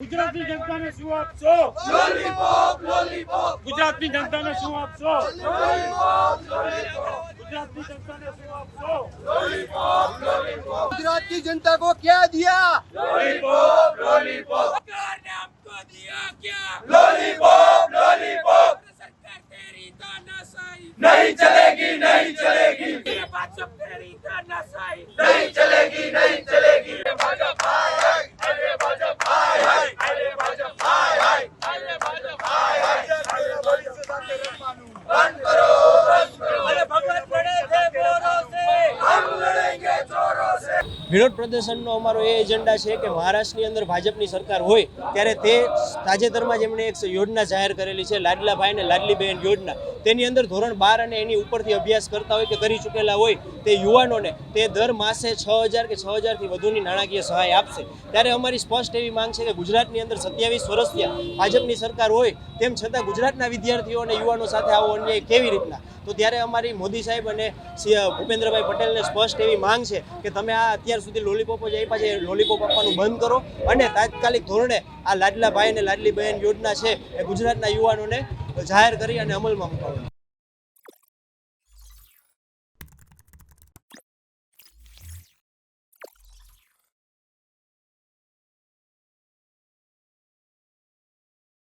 ગુજરાતની જનતાને શું આપશો લોલીપોપ લોલીપોપ ગુજરાતની જનતાને શું આપશો ગુજરાતની જનતાને શું આપશો गुजरात की जनता को क्या दिया લોલીપોપ લોલીપોપ सरकार ने हमको दिया क्या लॉलीपॉप लॉलीपॉप सरकार तेरी तानाशाही नहीं चलेगी नहीं चलेगी ये भाजप तेरी तानाशाही नहीं વિરોધ પ્રદર્શનનો અમારો એ એજન્ડા છે કે મહારાષ્ટ્રની અંદર ભાજપની સરકાર હોય, ત્યારે તે તાજેતરમાં જેમણે એક યોજના જાહેર કરેલી છે, લાડલાભાઈ અને લાડલીબહેન યોજના. તેની અંદર ધોરણ બાર અને એની ઉપરથી અભ્યાસ કરતા હોય કે કરી ચૂકેલા હોય તે યુવાનોને તે દર માસે છ હજાર કે છ હજારથી વધુની નાણાકીય સહાય આપશે. ત્યારે અમારી સ્પષ્ટ એવી માંગ છે કે ગુજરાતની અંદર સત્યાવીસ વર્ષ ત્યાં ભાજપની સરકાર હોય તેમ છતાં ગુજરાતના વિદ્યાર્થીઓ અને યુવાનો સાથે આવો અન્યાય કેવી રીતના? તો ત્યારે અમારી મોદી સાહેબ અને ભૂપેન્દ્રભાઈ પટેલને સ્પષ્ટ એવી માંગ છે કે તમે આ અત્યાર સુધી લોલીપોપો જે આપ્યા છે લોલીપોપ આપવાનું બંધ કરો અને તાત્કાલિક ધોરણે આ લાડલા ભાઈ અને લાડલી બહેન યોજના છે એ ગુજરાતના યુવાનોને જાહેર કરી અને અમલમાં મુકાવો